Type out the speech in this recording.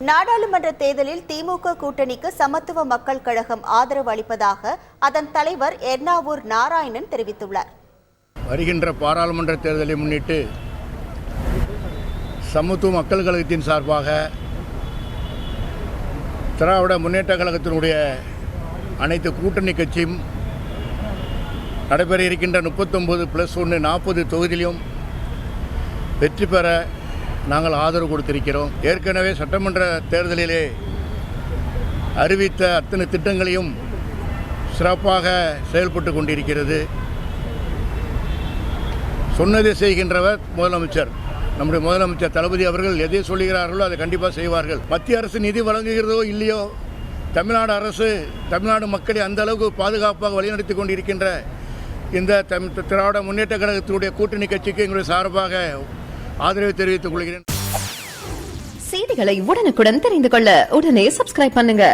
நாடாளுமன்ற தேர்தலில் திமுக கூட்டணிக்கு சமத்துவ மக்கள் கழகம் ஆதரவு அளிப்பதாக அதன் தலைவர் எர்ணாவூர் நாராயணன் தெரிவித்துள்ளார். வருகின்ற பாராளுமன்ற தேர்தலை முன்னிட்டு சமத்துவ மக்கள் கழகத்தின் சார்பாக திராவிட முன்னேற்ற கழகத்தினுடைய அனைத்து கூட்டணி கட்சியும் நடைபெற இருக்கின்ற முப்பத்தொம்பது ப்ளஸ் ஒன்று நாற்பது தொகுதியிலும் வெற்றி பெற நாங்கள் ஆதரவு கொடுத்திருக்கிறோம். ஏற்கனவே சட்டமன்ற தேர்தலிலே அறிவித்த அத்தனை திட்டங்களையும் சிறப்பாக செயல்பட்டு கொண்டிருக்கிறது. சொன்னதை செய்கின்றவர் முதலமைச்சர். நம்முடைய முதலமைச்சர் தளபதி அவர்கள் எதை சொல்லுகிறார்களோ அதை கண்டிப்பாக செய்வார்கள். மத்திய அரசு நிதி வழங்குகிறதோ இல்லையோ தமிழ்நாடு அரசு தமிழ்நாடு மக்களை அந்த அளவுக்கு பாதுகாப்பாக வழிநடத்தி கொண்டிருக்கின்ற இந்த தம் திராவிட முன்னேற்ற கழகத்தினுடைய கூட்டணி கட்சிக்கு எங்களுடைய சார்பாக ஆதரவு தெரிவித்துக் கொள்கிறேன். செய்திகளை உடனுக்குடன் தெரிந்து கொள்ள உடனே சப்ஸ்கிரைப் பண்ணுங்க.